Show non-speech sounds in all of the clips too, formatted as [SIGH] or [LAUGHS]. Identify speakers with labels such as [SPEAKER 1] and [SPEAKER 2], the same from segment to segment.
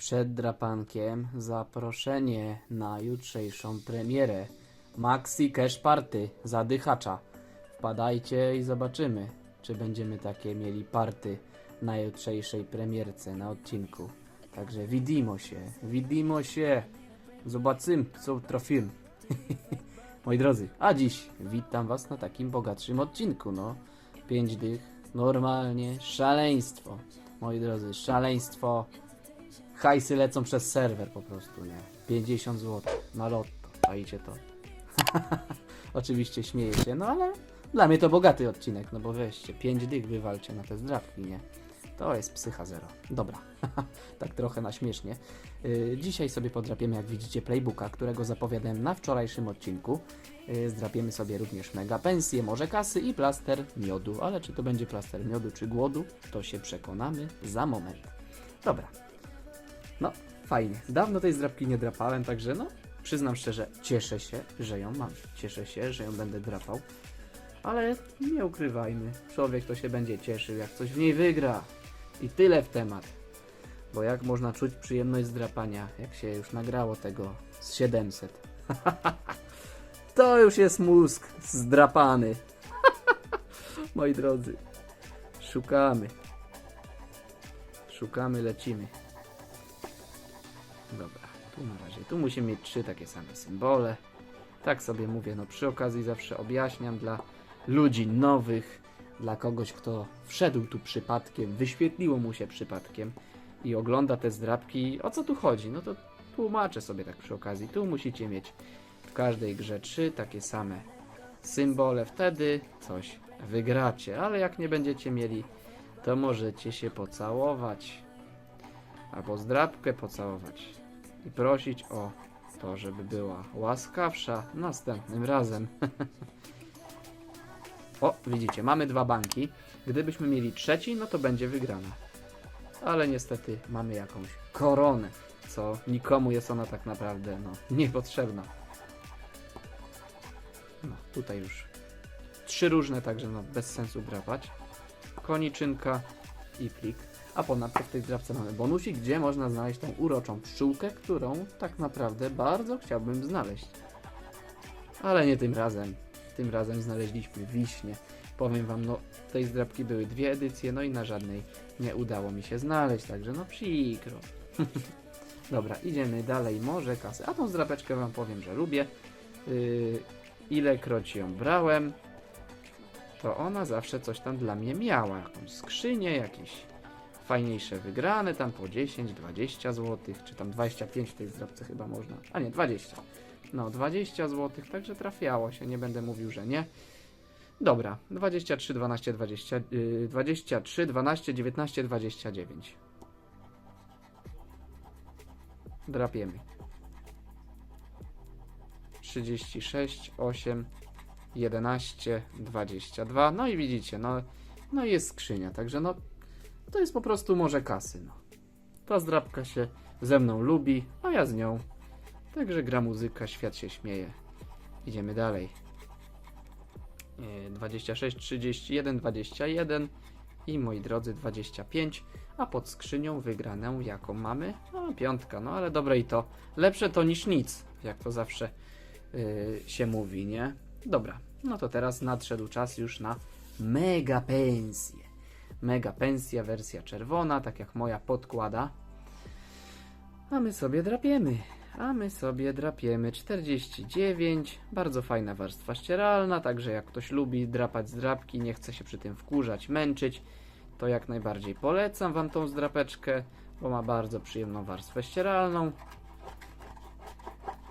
[SPEAKER 1] Przed drapankiem zaproszenie na jutrzejszą premierę Maxi Cash Party zadychacza. Wpadajcie i zobaczymy, czy będziemy takie mieli party na jutrzejszej premierce na odcinku. Także widzimy się, widzimy się. Zobaczymy, co trafimy. [LAUGHS] Moi drodzy, a dziś witam was na takim bogatszym odcinku, no. Pięć dych, normalnie, szaleństwo. Moi drodzy, szaleństwo. Hajsy lecą przez serwer po prostu, nie? 50 zł na lotto, czajcie to. [LAUGHS] Oczywiście śmieję się, no ale dla mnie to bogaty odcinek, no bo weźcie, 5 dych wywalcie na te zdrabki, nie? To jest psycha zero. Dobra, [LAUGHS] tak trochę na śmiesznie. Yy, dzisiaj sobie podrapiemy, jak widzicie, playbooka, którego zapowiadałem na wczorajszym odcinku. Yy, zdrapiemy sobie również mega pensje, może kasy i plaster miodu, ale czy to będzie plaster miodu czy głodu, to się przekonamy za moment. Dobra, no, fajnie. Dawno tej zdrapki nie drapałem, także no, przyznam szczerze, cieszę się, że ją mam. Cieszę się, że ją będę drapał. Ale nie ukrywajmy, człowiek to się będzie cieszył, jak coś w niej wygra. I tyle w temat. Bo jak można czuć przyjemność z drapania, jak się już nagrało tego z 700. [LAUGHS] to już jest mózg zdrapany. [LAUGHS] Moi drodzy, szukamy. Szukamy, lecimy. Dobra, tu na razie. Tu musimy mieć trzy takie same symbole. Tak sobie mówię, no przy okazji zawsze objaśniam dla ludzi nowych, dla kogoś, kto wszedł tu przypadkiem, wyświetliło mu się przypadkiem i ogląda te zdrabki. O co tu chodzi? No to tłumaczę sobie tak przy okazji. Tu musicie mieć w każdej grze trzy takie same symbole. Wtedy coś wygracie, ale jak nie będziecie mieli, to możecie się pocałować albo zdrabkę pocałować i prosić o to, żeby była łaskawsza następnym razem. [LAUGHS] o, widzicie, mamy dwa banki. Gdybyśmy mieli trzeci, no to będzie wygrana. Ale niestety mamy jakąś koronę, co nikomu jest ona tak naprawdę no, niepotrzebna. No, tutaj już trzy różne, także no, bez sensu drapać. Koniczynka i plik. A ponadto w tej drapce mamy bonusik, gdzie można znaleźć tą uroczą pszczółkę, którą tak naprawdę bardzo chciałbym znaleźć. Ale nie tym razem. Tym razem znaleźliśmy wiśnie. Powiem wam, no tej zdrabki były dwie edycje, no i na żadnej nie udało mi się znaleźć, także no przykro. [LAUGHS] Dobra, idziemy dalej, może kasy. A tą zdrapeczkę wam powiem, że lubię. Yy, ilekroć ją brałem, to ona zawsze coś tam dla mnie miała. Jakąś skrzynię, jakieś fajniejsze wygrane, tam po 10, 20 zł, czy tam 25 w tej zdrabce chyba można. A nie, 20. No, 20 zł, także trafiało się, nie będę mówił, że nie. Dobra, 23, 12, 20, yy, 23, 12, 19, 29. Drapiemy. 36, 8, 11, 22. No i widzicie, no, no jest skrzynia, także no to jest po prostu może kasy. No. Ta zdrabka się ze mną lubi, a ja z nią. Także gra muzyka, świat się śmieje. Idziemy dalej. E, 26, 31, 21 i moi drodzy 25, a pod skrzynią wygraną jaką mamy? No piątka, no ale dobre i to. Lepsze to niż nic, jak to zawsze yy, się mówi, nie? Dobra, no to teraz nadszedł czas już na mega pensję. Mega pensja, wersja czerwona, tak jak moja podkłada. A my sobie drapiemy. A my sobie drapiemy 49. Bardzo fajna warstwa ścieralna, także jak ktoś lubi drapać zdrapki, nie chce się przy tym wkurzać, męczyć, to jak najbardziej polecam Wam tą zdrapeczkę, bo ma bardzo przyjemną warstwę ścieralną.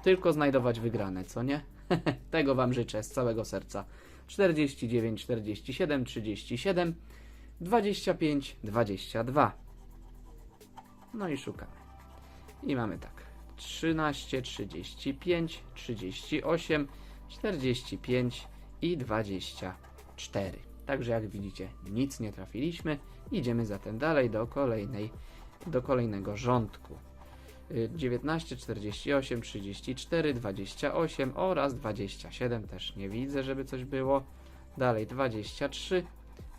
[SPEAKER 1] Tylko znajdować wygrane, co nie? [LAUGHS] Tego Wam życzę z całego serca. 49, 47, 37, 25, 22. No i szukamy. I mamy tak. 13, 35, 38, 45 i 24. Także jak widzicie, nic nie trafiliśmy. Idziemy zatem dalej do kolejnej, do kolejnego rządku. Y, 19, 48, 34, 28 oraz 27 też nie widzę, żeby coś było. Dalej 23,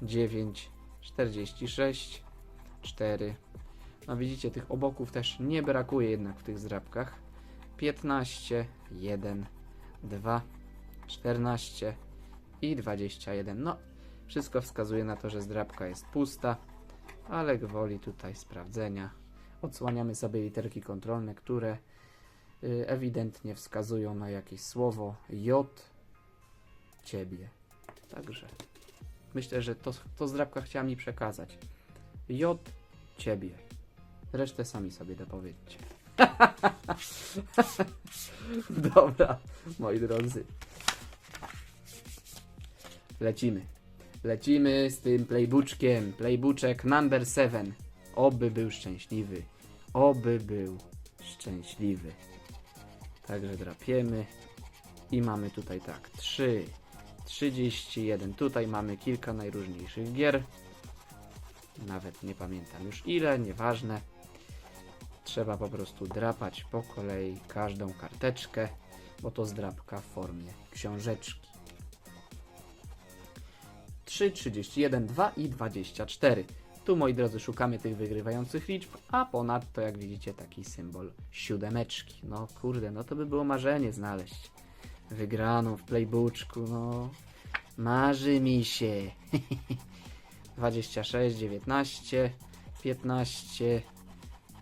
[SPEAKER 1] 9, 46, 4, No widzicie, tych oboków też nie brakuje jednak w tych zdrabkach. 15, 1, 2, 14 i 21. No, wszystko wskazuje na to, że zdrabka jest pusta, ale gwoli tutaj sprawdzenia odsłaniamy sobie literki kontrolne, które y, ewidentnie wskazują na jakieś słowo J ciebie. Także myślę, że to, to zdrabka chciała mi przekazać. J ciebie. Resztę sami sobie dopowiedzcie. [LAUGHS] Dobra, moi drodzy. Lecimy. Lecimy z tym playbooczkiem. Playbooczek number 7. Oby był szczęśliwy. Oby był szczęśliwy. Także drapiemy. I mamy tutaj tak. 3, 31. Tutaj mamy kilka najróżniejszych gier. Nawet nie pamiętam już ile, nieważne. Trzeba po prostu drapać po kolei każdą karteczkę, bo to zdrapka w formie książeczki. 3, 31, 2 i 24. Tu, moi drodzy, szukamy tych wygrywających liczb, a ponadto, jak widzicie, taki symbol siódemeczki. No kurde, no to by było marzenie znaleźć. Wygraną w playbooczku, no. Marzy mi się. 26, 19, 15,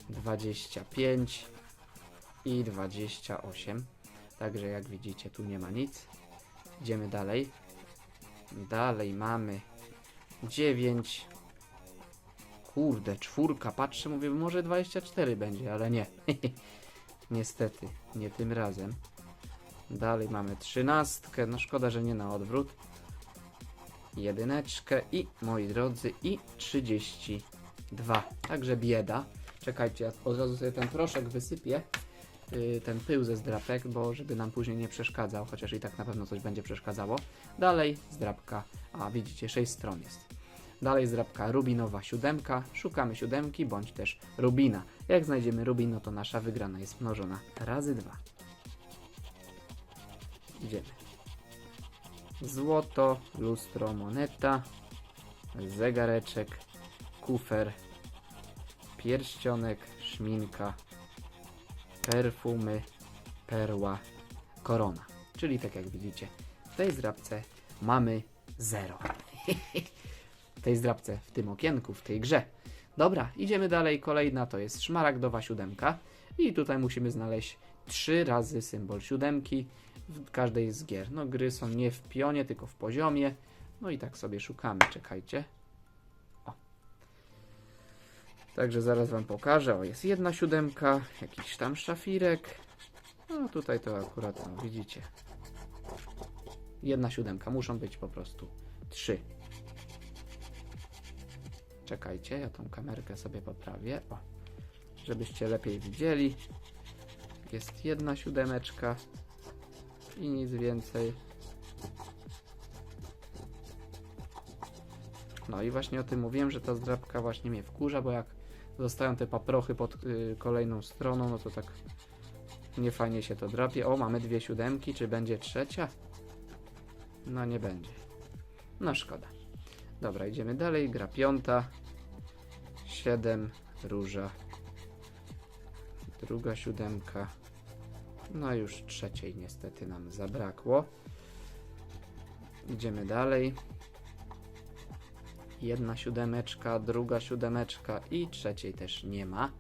[SPEAKER 1] 25 i 28. Także jak widzicie, tu nie ma nic. Idziemy dalej. Dalej mamy 9. Kurde, czwórka. Patrzę, mówię, może 24 będzie, ale nie. [LAUGHS] Niestety, nie tym razem. Dalej mamy trzynastkę. No szkoda, że nie na odwrót. Jedyneczkę i, moi drodzy, i 32. Także bieda. Czekajcie, ja od razu sobie ten proszek wysypię. yy, Ten pył ze zdrapek, bo żeby nam później nie przeszkadzał, chociaż i tak na pewno coś będzie przeszkadzało. Dalej zdrapka, a widzicie, 6 stron jest. Dalej zdrapka rubinowa siódemka, szukamy siódemki bądź też rubina. Jak znajdziemy rubin, no to nasza wygrana jest mnożona razy dwa. Idziemy. Złoto, lustro, moneta, zegareczek, kufer, pierścionek, szminka, perfumy, perła, korona. Czyli tak jak widzicie, w tej zdrabce mamy zero. [LAUGHS] w tej zdrabce, w tym okienku, w tej grze. Dobra, idziemy dalej. Kolejna to jest szmaragdowa siódemka. I tutaj musimy znaleźć trzy razy symbol siódemki w każdej z gier. No, gry są nie w pionie, tylko w poziomie. No i tak sobie szukamy. Czekajcie. O. Także zaraz Wam pokażę. O, jest jedna siódemka, jakiś tam szafirek. No tutaj to akurat, no, widzicie. Jedna siódemka. Muszą być po prostu trzy. Czekajcie, ja tą kamerkę sobie poprawię. O, żebyście lepiej widzieli. Jest jedna siódemeczka i nic więcej. No i właśnie o tym mówiłem, że ta zdrabka właśnie mnie wkurza, bo jak zostają te paprochy pod y, kolejną stroną, no to tak nie fajnie się to drapie. O, mamy dwie siódemki, czy będzie trzecia? No nie będzie. No szkoda. Dobra, idziemy dalej. Gra piąta. 7, róża. Druga siódemka. No już trzeciej niestety nam zabrakło. Idziemy dalej. Jedna siódemeczka, druga siódemeczka i trzeciej też nie ma.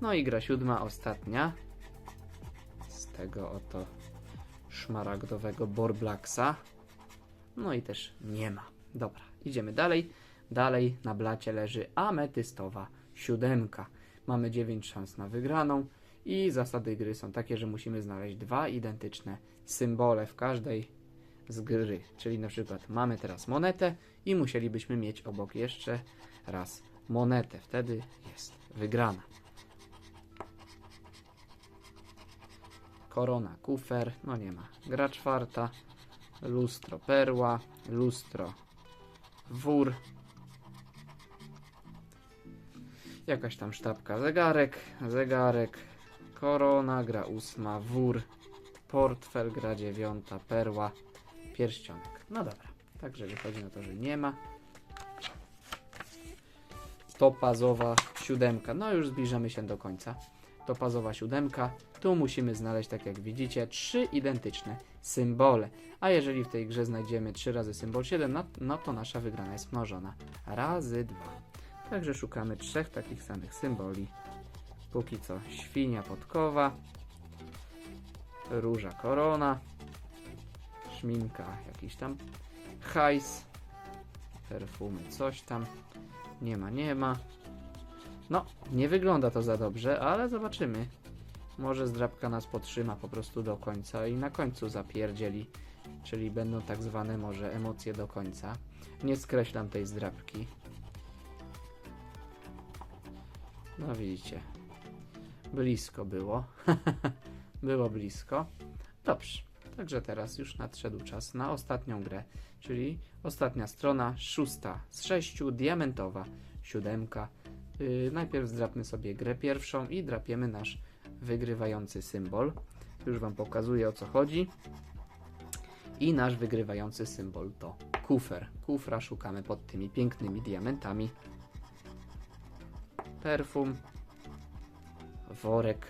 [SPEAKER 1] No i gra siódma, ostatnia. Z tego oto szmaragdowego Borblaxa. No i też nie ma. Dobra, idziemy dalej. Dalej na blacie leży ametystowa siódemka. Mamy 9 szans na wygraną i zasady gry są takie, że musimy znaleźć dwa identyczne symbole w każdej z gry. Czyli na przykład mamy teraz monetę i musielibyśmy mieć obok jeszcze raz monetę. Wtedy jest wygrana. Korona, kufer, no nie ma. Gra czwarta, lustro, perła, lustro, wór, Jakaś tam sztabka, zegarek, zegarek, korona, gra ósma, wór, portfel, gra dziewiąta, perła, pierścionek. No dobra, także wychodzi na to, że nie ma. topazowa siódemka. No już zbliżamy się do końca. Topazowa siódemka. Tu musimy znaleźć, tak jak widzicie, trzy identyczne symbole. A jeżeli w tej grze znajdziemy 3 razy symbol 7, no, no to nasza wygrana jest mnożona razy 2. Także szukamy trzech takich samych symboli. Póki co świnia podkowa, róża korona, szminka jakiś tam hajs, perfumy coś tam, nie ma, nie ma. No, nie wygląda to za dobrze, ale zobaczymy. Może zdrabka nas potrzyma po prostu do końca i na końcu zapierdzieli, czyli będą tak zwane może emocje do końca. Nie skreślam tej zdrabki. No widzicie, blisko było. [LAUGHS] było blisko. Dobrze, także teraz już nadszedł czas na ostatnią grę, czyli ostatnia strona, szósta z sześciu, diamentowa siódemka. Yy, najpierw zdrapmy sobie grę pierwszą i drapiemy nasz wygrywający symbol. Już Wam pokazuję o co chodzi. I nasz wygrywający symbol to kufer. Kufra szukamy pod tymi pięknymi diamentami. Perfum, worek,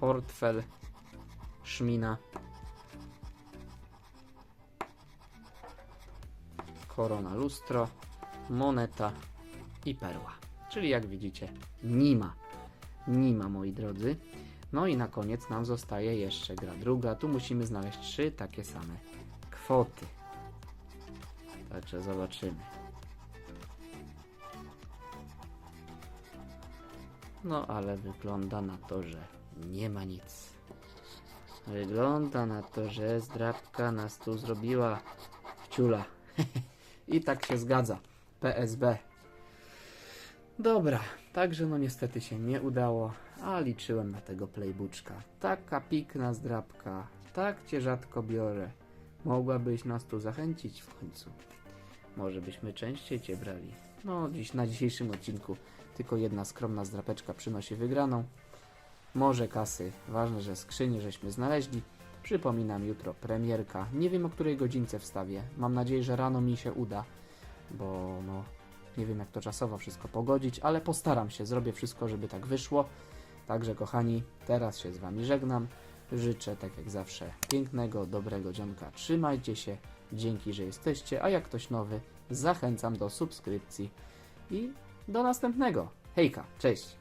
[SPEAKER 1] portfel, szmina, korona lustro, moneta i perła. Czyli jak widzicie, nie ma. Nie ma, moi drodzy. No i na koniec nam zostaje jeszcze gra druga. Tu musimy znaleźć trzy takie same kwoty. Także zobaczymy. No ale wygląda na to, że nie ma nic. Wygląda na to, że zdrabka nas tu zrobiła ciula. [LAUGHS] I tak się zgadza. PSB. Dobra, także no niestety się nie udało, a liczyłem na tego playbuczka. Taka pikna zdrabka, tak cię rzadko biorę. Mogłabyś nas tu zachęcić w końcu. Może byśmy częściej cię brali. No, dziś na dzisiejszym odcinku tylko jedna skromna zdrapeczka przynosi wygraną. Może kasy, ważne, że skrzynię żeśmy znaleźli. Przypominam, jutro premierka. Nie wiem o której godzince wstawię. Mam nadzieję, że rano mi się uda, bo no, nie wiem jak to czasowo wszystko pogodzić, ale postaram się, zrobię wszystko, żeby tak wyszło. Także kochani, teraz się z Wami żegnam. Życzę, tak jak zawsze, pięknego, dobrego dzionka. Trzymajcie się, dzięki, że jesteście, a jak ktoś nowy, zachęcam do subskrypcji i do następnego. Hejka, cześć!